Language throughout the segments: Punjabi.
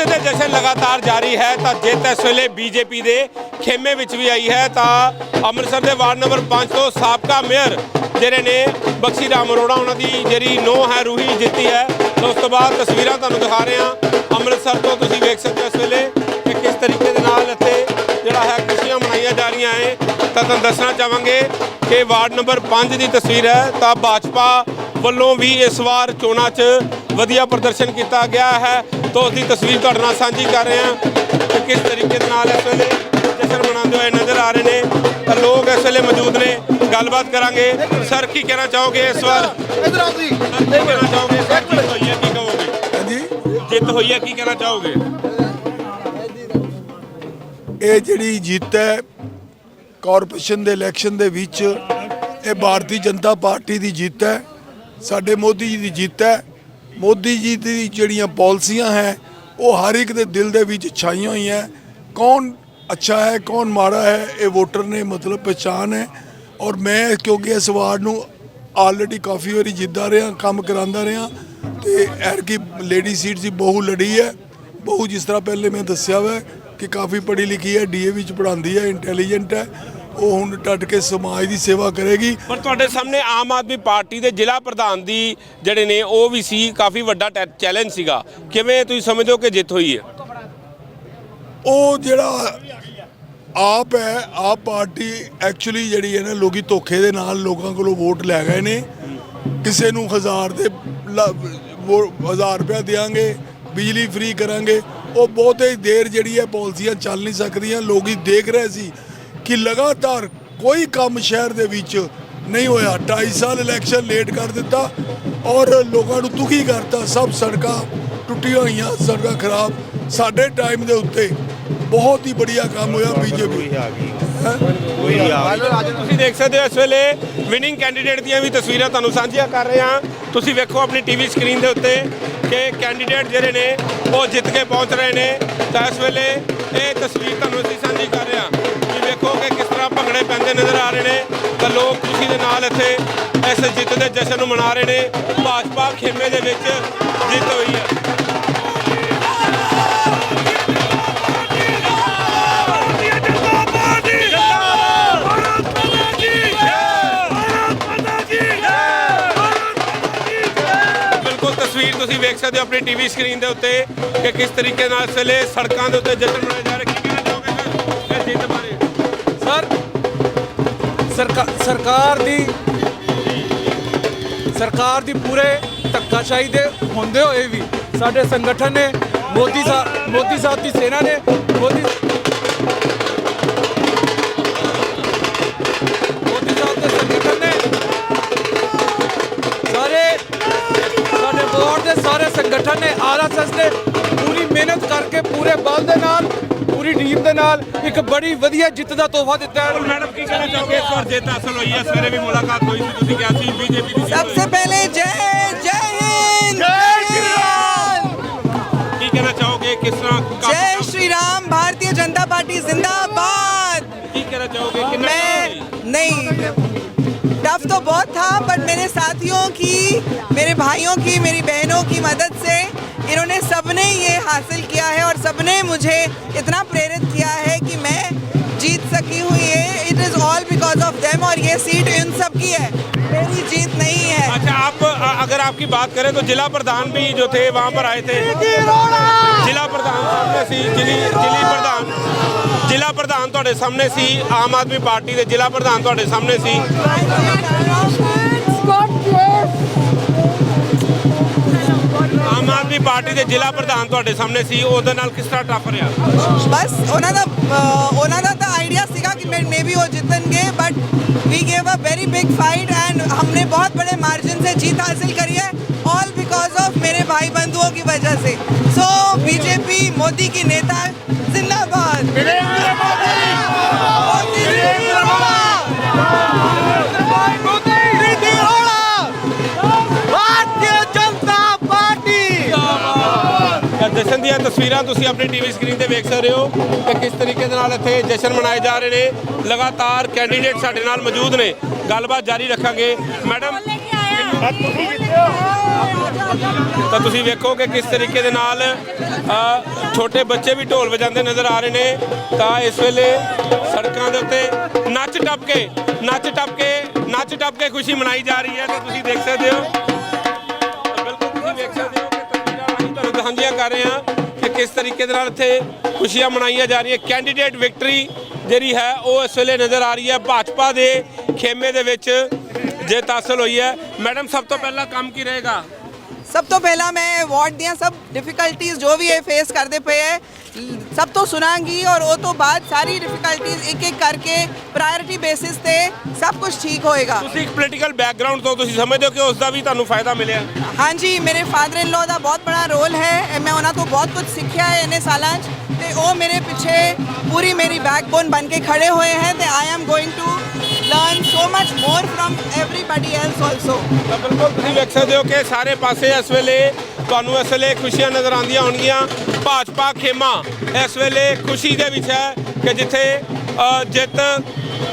ਜਿੱਤ ਦੇ ਜਸ਼ਨ ਲਗਾਤਾਰ ਜਾਰੀ ਹੈ, ਤਾਂ ਜਿੱਤ ਇਸ ਵੇਲੇ ਬੀਜੇਪੀ ਦੇ ਖੇਮੇ ਵਿੱਚ ਵੀ ਆਈ ਹੈ, ਤਾਂ ਅੰਮ੍ਰਿਤਸਰ ਦੇ ਵਾਰਡ ਨੰਬਰ 5 ਤੋਂ ਸਾਬਕਾ ਮੇਅਰ ਜਿਹੜੇ ਨੇ ਬਖਸ਼ੀ ਰਾਮ ਅਰੋੜਾ, ਉਹਨਾਂ ਦੀ ਜਿਹੜੀ ਨੋ ਹੈ, ਰੂਹੀ ਜਿੱਤੀ ਹੈ। ਉਸ ਤੋਂ ਬਾਅਦ ਤਸਵੀਰਾਂ ਤੁਹਾਨੂੰ ਦਿਖਾ ਰਹੇ ਹਾਂ। ਅੰਮ੍ਰਿਤਸਰ ਤੋਂ ਤੁਸੀਂ ਵੇਖ ਸਕਦੇ ਹੋ ਇਸ ਵੇਲੇ ਕਿ ਕਿਸ ਤਰੀਕੇ ਦੇ ਨਾਲ ਇੱਥੇ ਜਿਹੜਾ ਹੈ, ਖੁਸ਼ੀਆਂ ਮਨਾਈਆਂ ਜਾ ਰਹੀਆਂ ਹੈ ਤਾਂ ਤੁਹਾਨੂੰ ਦੱਸਣਾ ਚਾਹਾਂਗੇ ਕਿ ਵਾਰਡ ਨੰਬਰ 5 ਦੀ ਤਸਵੀਰ ਹੈ, ਤਾਂ ਭਾਜਪਾ ਵੱਲੋਂ ਵੀ ਇਸ ਵਾਰ ਚੋਣਾਂ 'ਚ ਵਧੀਆ ਪ੍ਰਦਰਸ਼ਨ ਕੀਤਾ ਗਿਆ ਹੈ। ਤਾਂ ਦੀ ਤਸਵੀਰ ਤੁਹਾਡੇ ਨਾਲ ਸਾਂਝੀ ਕਰ ਰਹੇ ਹਾਂ ਕਿ ਕਿਸ ਤਰੀਕੇ ਦੇ ਨਾਲ ਇਸ ਵੇਲੇ ਜਸ਼ਨ ਮਨਾਉਂਦੇ ਹੋਏ ਨਜ਼ਰ ਆ ਰਹੇ ਨੇ। ਤਾਂ ਲੋਕ ਇਸ ਵੇਲੇ ਮੌਜੂਦ ਨੇ। ਗੱਲਬਾਤ ਕਰਾਂਗੇ। ਸਰ ਕੀ ਕਹਿਣਾ ਚਾਹੋਗੇ ਇਸ ਵਾਰ? ਇਧਰ ਆਓ ਤੁਸੀਂ। ਸਰ ਕੀ ਕਹਿਣਾ ਚਾਹੋਗੇ ਸਰ ਜਿੱਤ ਹੋਈ ਹੈ ਕੀ ਕਹੋਗੇ? ਹਾਂਜੀ। ਜਿੱਤ ਹੋਈ ਹੈ ਕੀ ਕਹਿਣਾ ਚਾਹੋਗੇ? ਇਹ ਜਿਹੜੀ ਜਿੱਤ ਹੈ ਕਾਰਪੋਰੇਸ਼ਨ ਦੇ ਇਲੈਕਸ਼ਨ ਦੇ ਵਿੱਚ ਇਹ ਭਾਰਤੀ ਜਨਤਾ ਪਾਰਟੀ ਦੀ ਜਿੱਤ ਹੈ ਸਾਡੇ ਮੋਦੀ ਜੀ ਦੀ ਜਿੱਤ ਹੈ। ਮੋਦੀ ਜੀ ਦੀ ਜਿਹੜੀਆਂ ਪਾਲਿਸੀਆਂ ਹੈ, ਉਹ ਹਰ ਇੱਕ ਦੇ ਦਿਲ ਦੇ ਵਿੱਚ ਛਾਈਆਂ ਹੋਈਆਂ। ਕੌਣ ਅੱਛਾ ਹੈ, ਕੌਣ ਮਾੜਾ ਹੈ, ਇਹ ਵੋਟਰ ਨੇ ਮਤਲਬ ਪਛਾਣ ਹੈ। ਔਰ ਮੈਂ ਕਿਉਂਕਿ ਇਸ ਵਾਰਡ ਨੂੰ ਆਲਰੇਡੀ ਕਾਫੀ ਵਾਰੀ ਜਿੱਤਦਾ ਰਿਹਾ, ਕੰਮ ਕਰਾਉਂਦਾ ਰਿਹਾ, ਤੇ ਐਰਕੀ ਲੇਡੀ ਸੀਟ ਦੀ ਬਹੁ ਲੜੀ ਹੈ। ਬਹੁ ਜਿਸ ਤਰ੍ਹਾਂ ਪਹਿਲੇ ਮੈਂ ਦੱਸਿਆ ਵਾ ਕਿ ਕਾਫੀ ਪੜ੍ਹੀ ਲਿਖੀ ਹੈ ਡੀਏ ਵਿੱਚ ਪੜ੍ਹਾਉਂਦੀ ਹੈ ਇੰਟੈਲੀਜੈਂਟ ਹੈ। ਉਹ ਹੁਣ ਟੱਟ ਕੇ ਸਮਾਜ ਦੀ ਸੇਵਾ ਕਰੇਗੀ। ਪਰ ਤੁਹਾਡੇ ਸਾਹਮਣੇ ਆਮ ਆਦਮੀ ਪਾਰਟੀ ਦੇ ਜ਼ਿਲ੍ਹਾ ਪ੍ਰਧਾਨ ਦੀ ਜਿਹੜੇ ਨੇ ਉਹ ਵੀ ਸੀ ਕਾਫੀ ਵੱਡਾ ਚੈਲੰਜ ਸੀਗਾ। ਕਿਵੇਂ ਤੁਸੀਂ ਸਮਝਦੇ ਹੋ ਕਿ ਜਿੱਤ ਹੋਈ ਹੈ? ਉਹ ਜਿਹੜਾ ਆਪ ਹੈ ਆਪ ਪਾਰਟੀ ਐਕਚੁਅਲੀ ਜਿਹੜੀ ਹੈ ਨਾ ਲੋਕੀ ਧੋਖੇ ਦੇ ਨਾਲ ਲੋਕਾਂ ਕੋਲੋਂ ਵੋਟ ਲੈ ਗਏ ਨੇ। ਕਿਸੇ ਨੂੰ ਹਜ਼ਾਰ ਦੇ ਲ- ਵੋ- ਹਜ਼ਾਰ ਰੁਪਇਆ ਦੇਾਂਗੇ ਬਿਜਲੀ ਫ੍ਰੀ ਕਰਾਂਗੇ। ਉਹ ਬਹੁਤੇ ਦੇਰ ਜਿਹੜੀ ਹੈ ਪਾਲਿਸੀਆਂ ਚੱਲ ਨਹੀਂ ਸਕਦੀਆਂ। ਲੋਕੀ ਦੇਖ ਰਹੇ ਸੀ ਕਿ ਲਗਾਤਾਰ ਕੋਈ ਕੰਮ ਸ਼ਹਿਰ ਦੇ ਵਿੱਚ ਨਹੀਂ ਹੋਇਆ। 2.5 ਸਾਲ ਇਲੈਕਸ਼ਨ ਲੇਟ ਕਰ ਦਿੱਤਾ ਔਰ ਲੋਕਾਂ ਨੂੰ ਦੁਖੀ ਕਰਤਾ। ਸਭ ਸੜਕਾਂ ਟੁੱਟੀਆਂ ਹੋਈਆਂ ਸੜਕਾਂ ਖਰਾਬ। ਸਾਡੇ ਟਾਈਮ ਦੇ ਉੱਤੇ ਬਹੁਤ ਹੀ ਬੜੀਆ ਕੰਮ ਹੋਇਆ ਬੀਜੇਪੀ। ਤੁਸੀਂ ਦੇਖ ਸਕਦੇ ਹੋ ਇਸ ਵੇਲੇ ਵਿਨਿੰਗ ਕੈਂਡੀਡੇਟ ਦੀਆਂ ਵੀ ਤਸਵੀਰਾਂ ਤੁਹਾਨੂੰ ਸਾਂਝੀਆਂ ਕਰ ਰਹੇ ਹਾਂ। ਤੁਸੀਂ ਵੇਖੋ ਆਪਣੀ ਟੀਵੀ ਸਕਰੀਨ ਦੇ ਉੱਤੇ ਕਿ ਕੈਂਡੀਡੇਟ ਜਿਹੜੇ ਨੇ ਉਹ ਜਿੱਤ ਕੇ ਪਹੁੰਚ ਰਹੇ ਨੇ। ਤਾਂ ਇਸ ਵੇਲੇ ਇਹ ਤਸਵੀਰ ਤੁਹਾਨੂੰ ਅਸੀਂ ਸਾਂਝੀ ਕਰ ਰਹੇ ਹਾਂ ਭੰਗੜੇ ਨਜ਼ਰ ਆ ਰਹੇ ਨੇ ਤਾਂ ਲੋਕ ਖੁਸ਼ੀ ਦੇ ਨਾਲ ਇੱਥੇ ਇਸ ਜਿੱਤ ਦੇ ਜਸ਼ਨ ਨੂੰ ਮਨਾ ਰਹੇ ਨੇ। ਭਾਜਪਾ ਖੇਮੇ ਦੇ ਵਿੱਚ ਜਿੱਤ ਹੋਈ ਹੈ। ਬਿਲਕੁਲ ਤਸਵੀਰ ਤੁਸੀਂ ਵੇਖ ਸਕਦੇ ਹੋ ਆਪਣੀ ਟੀਵੀ ਸਕਰੀਨ ਦੇ ਉੱਤੇ ਕਿ ਕਿਸ ਤਰੀਕੇ ਨਾਲ ਇਸ ਵੇਲੇ ਸੜਕਾਂ ਦੇ ਉੱਤੇ ਜਸ਼ਨ ਮਨਾਇਆ ਜਾ ਰਿਹਾ ਕੀ ਸਰਕਾਰ ਦੀ ਸਰਕਾਰ ਦੀ ਪੂਰੇ ਧੱਕਾਸ਼ਾਹੀ ਦੇ ਹੁੰਦੇ ਹੋਏ ਵੀ ਸਾਡੇ ਸੰਗਠਨ ਨੇ, ਮੋਦੀ ਸਾਹਿਬ ਮੋਦੀ ਸਾਹਿਬ ਦੀ ਸੈਨਾ ਨੇ, ਮੋਦੀ ਮੋਦੀ ਸਾਹਿਬ ਦੇ ਸੰਗਠਨ ਨੇ ਸਾਰੇ, ਸਾਡੇ ਬੋਰਡ ਦੇ ਸਾਰੇ ਸੰਗਠਨ ਨੇ ਆਰਐਸਐਸ ਨੇ ਪੂਰੀ ਮਿਹਨਤ ਕਰਕੇ, ਪੂਰੇ ਬਲ ਦੇ ਨਾਲ ਪੂਰੀ ਟੀਮ ਦੇ ਨਾਲ ਇੱਕ ਬੜੀ ਵਧੀਆ ਜਿੱਤ ਦਾ ਤੋਹਫਾ ਦਿੱਤਾ ਹੈ ਮੈਡਮ ਕੀ ਕਹਿਣਾ ਚਾਹੋਗੇ ਇਸ ਵਾਰ ਜਿੱਤ ਹਾਸਲ ਹੋਈ ਹੈ ਸਵੇਰੇ ਵੀ ਮੁਲਾਕਾਤ ਹੋਈ ਸੀ ਤੁਸੀਂ ਕਿਹਾ ਸੀ ਬੀਜੇਪੀ ਦੀ ਜਿੱਤ सबसे ਹੋਈ। पहले जय जय हिंद ਕੀ ਕਹਿਣਾ ਚਾਹੋਗੇ ਕਿਸ ਤਰ੍ਹਾਂ ਕੰਮ- जय श्री राम भारतीय जनता पार्टी जिंदाबाद ਕੀ ਕਹਿਣਾ ਚਾਹੋਗੇ ਕਿੰਨਾ मैं नहीं टफ तो बहुत था बट मेरे साथियों की मेरे भाइयों की मेरी बहनों की मदद से इन्होंने सबने ये हासिल किया है और सबने मुझे इतना प्रेरित किया है कि मैं जीत सकी हुई है it is all because of them और ये सीट इन सब की है मेरी जीत नहीं है अच्छा आप अ- अगर आपकी बात करें तो जिला प्रधान भी जो थे वहाँ पर आए थे जिला प्रधान सामने ਸੀ ਜ਼ਿਲੀ ਜ਼ਿਲੀ ਪ੍ਰਧਾਨ ਜ਼ਿਲਾ ਪ੍ਰਧਾਨ ਤੁਹਾਡੇ ਸਾਹਮਣੇ ਸੀ ਆਮ ਆਦਮੀ ਪਾਰਟੀ ਦੇ ਜ਼ਿਲਾ ਪ੍ਰਧਾਨ ਤੁਹਾਡੇ ਸਾਹਮਣੇ ਸੀ ਆਦਮੀ ਪਾਰਟੀ ਦੇ ਜ਼ਿਲਾ ਪ੍ਰਧਾਨ ਤੁਹਾਡੇ ਸਾਹਮਣੇ ਸੀ ਉਹਦੇ ਨਾਲ ਕਿਸ ਤਰ੍ਹਾਂ ਟੱਪ ਰਿਹਾ ਬਸ ਉਹਨਾਂ ਦਾ ਅਹ, ਉਹਨਾਂ ਦਾ ਤਾਂ ਆਈਡੀਆ ਸੀਗਾ ਕਿ ਮੈਂ मे बी वो जीतेंगे but we gave a very big fight and हमने बहुत बड़े मार्जिन से जीत हासिल करी है ऑल बिकॉज ऑफ मेरे भाई बंधुओं की वजह से सो बीजेपी मोदी की नेता जिंदाबाद ਜਸ਼ਨ ਦੀਆਂ ਤਸਵੀਰਾਂ ਤੁਸੀਂ ਆਪਣੀ ਟੀਵੀ ਸਕਰੀਨ ਤੇ ਵੇਖ ਸਕਦੇ ਹੋ ਕਿ ਕਿਸ ਤਰੀਕੇ ਦੇ ਨਾਲ ਇੱਥੇ ਜਸ਼ਨ ਮਨਾਏ ਜਾ ਰਹੇ ਨੇ। ਲਗਾਤਾਰ ਕੈਂਡੀਡੇਟ ਸਾਡੇ ਨਾਲ ਮੌਜੂਦ ਨੇ। ਗੱਲਬਾਤ ਜਾਰੀ ਰੱਖਾਂਗੇ। ਮੈਡਮ, ਤਾਂ ਤੁਸੀਂ ਵੇਖੋ ਕਿ ਕਿਸ ਤਰੀਕੇ ਦੇ ਨਾਲ ਛੋਟੇ ਬੱਚੇ ਵੀ ਢੋਲ ਵਜਾਉਂਦੇ ਨਜ਼ਰ ਆ ਰਹੇ ਨੇ। ਤਾਂ ਇਸ ਵੇਲੇ ਸੜਕਾਂ ਦੇ ਉੱਤੇ ਨੱਚ ਟੱਪ ਕੇ ਨੱਚ ਟੱਪ ਕੇ ਨੱਚ ਟੱਪ ਕੇ ਖੁਸ਼ੀ ਮਨਾਈ ਜਾ ਰਹੀ ਹੈ। ਤਾਂ ਤੁਸੀਂ ਦੇਖ ਸਕਦੇ ਹੋ ਸਾਂਝੀਆਂ ਕਰ ਰਹੇ ਹਾਂ ਕਿ ਕਿਸ ਤਰੀਕੇ ਦੇ ਨਾਲ ਇੱਥੇ ਖੁਸ਼ੀਆਂ ਮਨਾਈਆਂ ਜਾ ਰਹੀਆਂ। ਕੈਂਡੀਡੇਟ ਵਿਕਟਰੀ ਜਿਹੜੀ ਹੈ, ਉਹ ਇਸ ਵੇਲੇ ਨਜ਼ਰ ਆ ਰਹੀ ਹੈ ਭਾਜਪਾ ਦੇ ਖੇਮੇ ਦੇ ਵਿੱਚ ਜਿੱਤ ਹਾਸਲ ਹੋਈ ਹੈ। ਮੈਡਮ, ਸਭ ਤੋਂ ਪਹਿਲਾਂ ਕੰਮ ਕੀ ਰਹੇਗਾ? ਸਭ ਤੋਂ ਪਹਿਲਾਂ ਮੈਂ ਵਾਰਡ ਦੀਆਂ ਸਭ ਡਿਫਿਕਲਟੀਆਂ ਜੋ ਵੀ ਇਹ ਫੇਸ ਕਰਦੇ ਪਏ ਹੈ ਸਭ ਤੋਂ ਸੁਣਾਂਗੀ ਔਰ ਉਹ ਤੋਂ ਬਾਅਦ ਸਾਰੀ ਡਿਫਿਕਲਟੀਆਂ ਇੱਕ ਇੱਕ ਕਰਕੇ ਪ੍ਰਾਇੋਰਟੀ ਬੇਸਿਸ ਤੇ ਸਭ ਕੁਝ ਠੀਕ ਹੋਏਗਾ। ਤੁਸੀਂ ਇੱਕ ਪੋਲੀਟੀਕਲ ਬੈਕਗ੍ਰਾਉਂਡ ਤੋਂ ਤੁਸੀਂ ਸਮਝਦੇ ਹੋ ਕਿ ਉਸ ਦਾ ਵੀ ਤੁਹਾਨੂੰ ਫਾਇਦਾ ਮਿਲਿਆ? ਹਾਂਜੀ ਮੇਰੇ ਫਾਦਰ ਇਨ ਲਾ ਦਾ ਬਹੁਤ ਬੜਾ ਰੋਲ ਹੈ ਮੈਂ ਉਹਨਾਂ ਤੋਂ ਬਹੁਤ ਕੁਝ ਸਿੱਖਿਆ ਹੈ ਇਹਨੇ ਸਾਲਾਂ 'ਚ ਤੇ ਉਹ ਮੇਰੇ ਪਿੱਛੇ ਪੂਰੀ ਮੇਰੀ ਬੈਕਬੋਨ ਬਣ ਕੇ ਖੜੇ ਹੋਏ ਹੈ ਤੇ I am going to learn so much more from everybody else also ਤਾਂ ਬਿਲਕੁਲ ਤੁਸੀਂ ਵੇਖ ਸਕਦੇ ਹੋ ਕਿ ਸਾਰੇ ਪਾਸੇ ਇਸ ਵੇਲੇ ਤੁਹਾਨੂੰ ਇਸ ਵੇਲੇ ਖੁਸ਼ੀਆਂ ਨਜ਼ਰ ਆਉਂਦੀਆਂ ਹੋਣਗੀਆਂ। ਭਾਜਪਾ ਖੇਮਾ ਇਸ ਵੇਲੇ ਖੁਸ਼ੀ ਦੇ ਵਿੱਚ ਹੈ ਕਿ ਜਿੱਥੇ ਅ, ਜਿੱਤ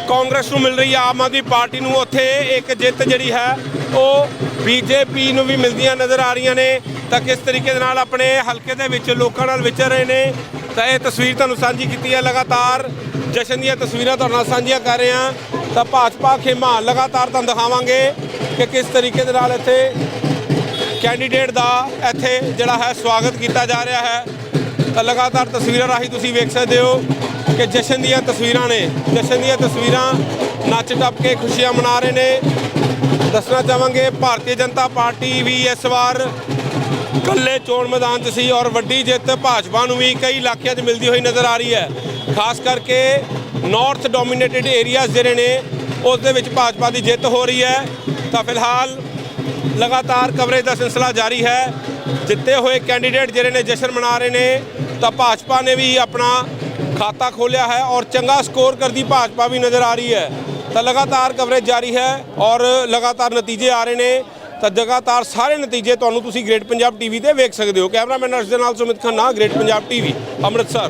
ਕਾਂਗਰਸ ਨੂੰ ਮਿਲ ਰਹੀ ਹੈ ਆਮ ਆਦਮੀ ਪਾਰਟੀ ਨੂੰ ਉੱਥੇ ਇੱਕ ਜਿੱਤ ਜਿਹੜੀ ਹੈ ਉਹ ਬੀਜੇਪੀ ਨੂੰ ਵੀ ਮਿਲਦੀਆਂ ਨਜ਼ਰ ਆ ਰਹੀਆਂ ਨੇ। ਤਾਂ ਕਿਸ ਤਰੀਕੇ ਦੇ ਨਾਲ ਆਪਣੇ ਹਲਕੇ ਦੇ ਵਿੱਚ ਲੋਕਾਂ ਨਾਲ ਵਿਚਰ ਰਹੇ ਨੇ ਤਾਂ ਇਹ ਤਸਵੀਰ ਤੁਹਾਨੂੰ ਸਾਂਝੀ ਕੀਤੀ ਹੈ। ਲਗਾਤਾਰ ਜਸ਼ਨ ਦੀਆਂ ਤਸਵੀਰਾਂ ਤੁਹਾਡੇ ਨਾਲ ਸਾਂਝੀਆਂ ਕਰ ਰਹੇ ਹਾਂ। ਤਾਂ ਭਾਜਪਾ ਖੇਮਾ ਲਗਾਤਾਰ ਤੁਹਾਨੂੰ ਦਿਖਾਵਾਂਗੇ ਕਿ ਕਿਸ ਤਰੀਕੇ ਦੇ ਨਾਲ ਇੱਥੇ ਕੈਂਡੀਡੇਟ ਦਾ ਇੱਥੇ ਜਿਹੜਾ ਹੈ ਸਵਾਗਤ ਕੀਤਾ ਜਾ ਰਿਹਾ ਹੈ। ਤਾਂ ਲਗਾਤਾਰ ਤਸਵੀਰਾਂ ਰਾਹੀਂ ਤੁਸੀਂ ਵੇਖ ਸਕਦੇ ਹੋ ਕਿ ਜਸ਼ਨ ਦੀਆਂ ਤਸਵੀਰਾਂ ਨੇ। ਜਸ਼ਨ ਦੀਆਂ ਤਸਵੀਰਾਂ ਨੱਚ ਟੱਪ ਕੇ ਖੁਸ਼ੀਆਂ ਮਨਾ ਰਹੇ ਨੇ। ਦੱਸਣਾ ਚਾਹਾਂਗੇ ਭਾਰਤੀ ਜਨਤਾ ਪਾਰਟੀ ਵੀ ਇਸ ਵਾਰ ਕੱਲੇ ਚੋਣ ਮੈਦਾਨ 'ਚ ਸੀ ਔਰ ਵੱਡੀ ਜਿੱਤ ਭਾਜਪਾ ਨੂੰ ਵੀ ਕਈ ਇਲਾਕਿਆਂ 'ਚ ਮਿਲਦੀ ਹੋਈ ਨਜ਼ਰ ਆ ਰਹੀ ਹੈ। ਖਾਸ ਕਰਕੇ ਨਾਰਥ ਡੋਮੀਨੇਟਿਡ ਏਰੀਆਜ਼ ਜਿਹੜੇ ਨੇ, ਉਸ ਦੇ ਵਿੱਚ ਭਾਜਪਾ ਦੀ ਜਿੱਤ ਹੋ ਰਹੀ ਹੈ। ਤਾਂ ਫਿਲਹਾਲ ਲਗਾਤਾਰ ਕਵਰੇਜ ਦਾ ਸਿਲਸਿਲਾ ਜਾਰੀ ਹੈ। ਜਿੱਤੇ ਹੋਏ ਕੈਂਡੀਡੇਟ ਜਿਹੜੇ ਨੇ ਜਸ਼ਨ ਮਨਾ ਰਹੇ ਨੇ, ਤਾਂ ਭਾਜਪਾ ਨੇ ਵੀ ਆਪਣਾ ਖਾਤਾ ਖੋਲਿਆ ਹੈ ਔਰ ਚੰਗਾ ਸਕੋਰ ਕਰਦੀ ਭਾਜਪਾ ਵੀ ਨਜ਼ਰ ਆ ਰਹੀ ਹੈ। ਤਾਂ ਲਗਾਤਾਰ ਕਵਰੇਜ ਜਾਰੀ ਹੈ ਔਰ ਲਗਾਤਾਰ ਨਤੀਜੇ ਆ ਰਹੇ ਨੇ। ਤਾਂ ਲਗਾਤਾਰ ਸਾਰੇ ਨਤੀਜੇ ਤੁਹਾਨੂੰ ਤੁਸੀਂ ਗ੍ਰੇਟ ਪੰਜਾਬ ਟੀਵੀ ਤੇ ਵੇਖ ਸਕਦੇ ਹੋ। ਕੈਮਰਾਮੈਨ ਅਰਸ਼ ਦੇ ਨਾਲ ਸੁਮਿਤ ਖੰਨਾ ਗ੍ਰੇਟ ਪੰਜਾਬ ਟੀਵੀ ਅੰਮ੍ਰਿਤਸਰ।